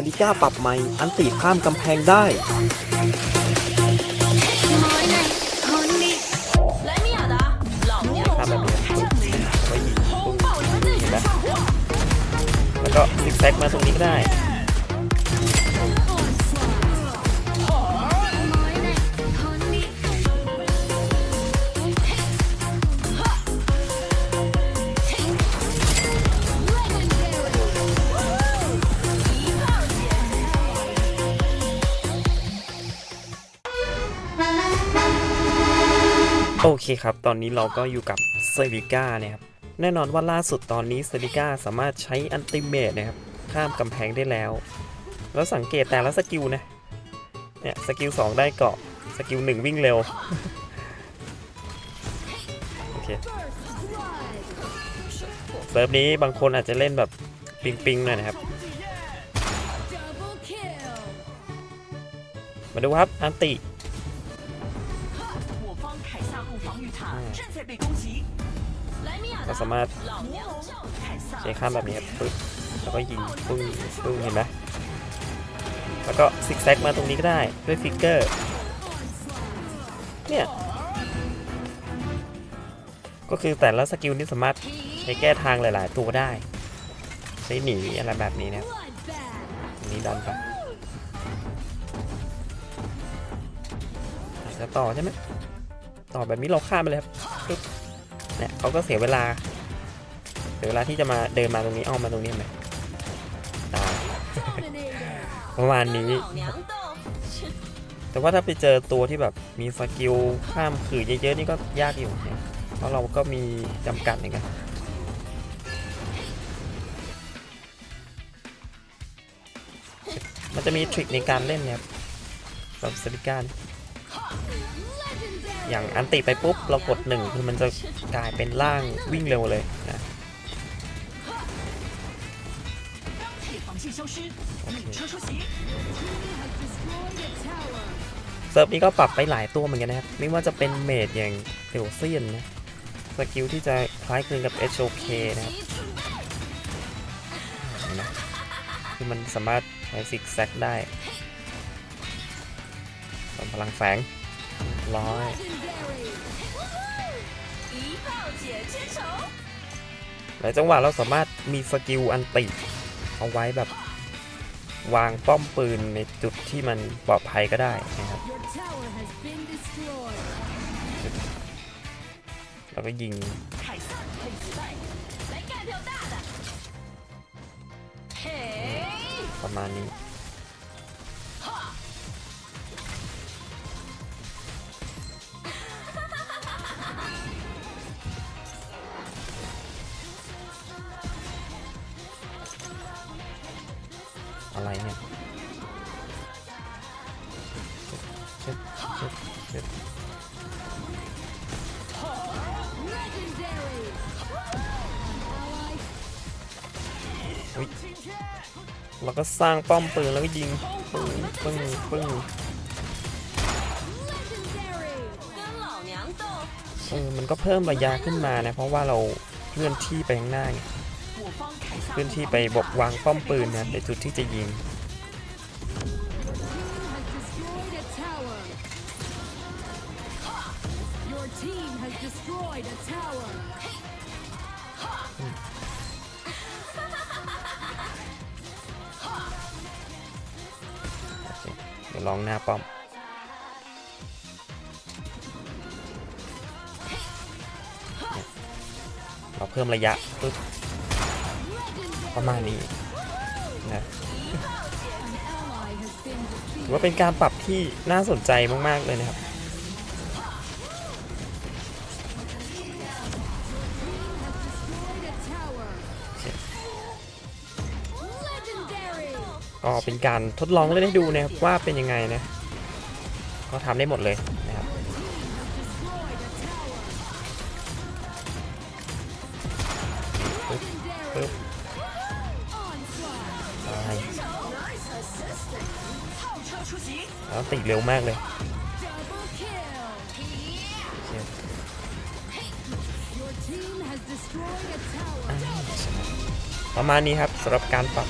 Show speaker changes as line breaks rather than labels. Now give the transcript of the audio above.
ซาดิก้าปรับใหม่ อันตีข้ามกำแพงได้แล้วก็ซิกแซกมาตรงนี้ก็ได้ โอเคครับ ตอนนี้เราก็อยู่กับเซริก้านะครับ แน่นอนว่าล่าสุดตอนนี้เซริก้าสามารถใช้อันติเมตนะครับ ข้ามกำแพงได้แล้ว แล้วสังเกตแต่ละสกิลนะ เนี่ยสกิล2ได้เกาะ สกิล1วิ่งเร็ว โอเค เซิร์ฟนี้บางคนอาจจะเล่นแบบปิงปิงๆหน่อยนะครับ มาดูครับ อันติ
เรา
สามารถใช้ข้ามแบบนี้ปึ๊บแล้วก็ยิงปึ้งปึ้งเห็นไหมแล้วก็ซิกแซกมาตรงนี้ก็ได้ด้วยฟิกเกอร์เนี่ยก็คือแต่ละสกิลนี้สามารถใช้แก้ทางหลาย ๆ ตัวได้ ใช้หนีอะไรแบบนี้นะนี้ดันไปจะต่อใช่ไหม่อแบบนี้เราข้ามไปเลยครับเนี่ยเขาก็เสียเวลา เสียเวลาที่จะมาเดินมาตรงนี้อ้อมมาตรงนี้ไหมประมาณนี้ แต่ว่าถ้าไปเจอตัวที่แบบมีสกิลข้ามขื่อเยอะๆนี่ก็ยากอยู่เพราะเราก็มีจำกัดเหมือนกันมันจะมีทริคในการเล่นเนี่ยแบบสติการ อย่างอันติไปปุ๊บ เรากดหนึ่งคือมันจะกลายเป็นร่างวิ่งเร็วเลยนะเซิร์ฟนี้ก็ปรับไปหลายตัวเหมือนกันนะครับ ไม่ว่าจะเป็นเมดอย่างเดวเซียนนะสกิลที่จะคล้ายคลึงกับ HOK นะครับนะคือมันสามารถใช้ซิกแซกได้พลังแฝงร้อย หลายจังหวะเราสามารถมีสกิลอันติเอาไว้แบบวางป้อมปืนในจุดที่มันปลอดภัยก็ได้นะครับเราก็ยิงประมาณนี้ อะไรเนี่ยเราก็สร้างป้อมปืนแล้วก็ยิงปึ้งปึ้งปึ้งเออมันก็เพิ่มระยะขึ้นมานะ เพราะว่าเราเคลื่อนที่ไปข้างหน้าไง เคลื่อนที่ไปบอกวางป้อมปืนนะในจุดที่จะยิง เดี๋ยวลองหน้าป้อมเราเพิ่มระยะปึ๊บ ประมาณนี้นะถือว่าเป็นการปรับที่น่าสนใจมากๆเลยนะครับ
Legendary.
ก็เป็นการทดลองเล่นให้ดูนะครับว่าเป็นยังไงนะก็ทำได้หมดเลยนะครับปึ๊บปึ๊บ แล้วติดเร็วมากเลยประมาณนี้ครับสำหรับการปรับ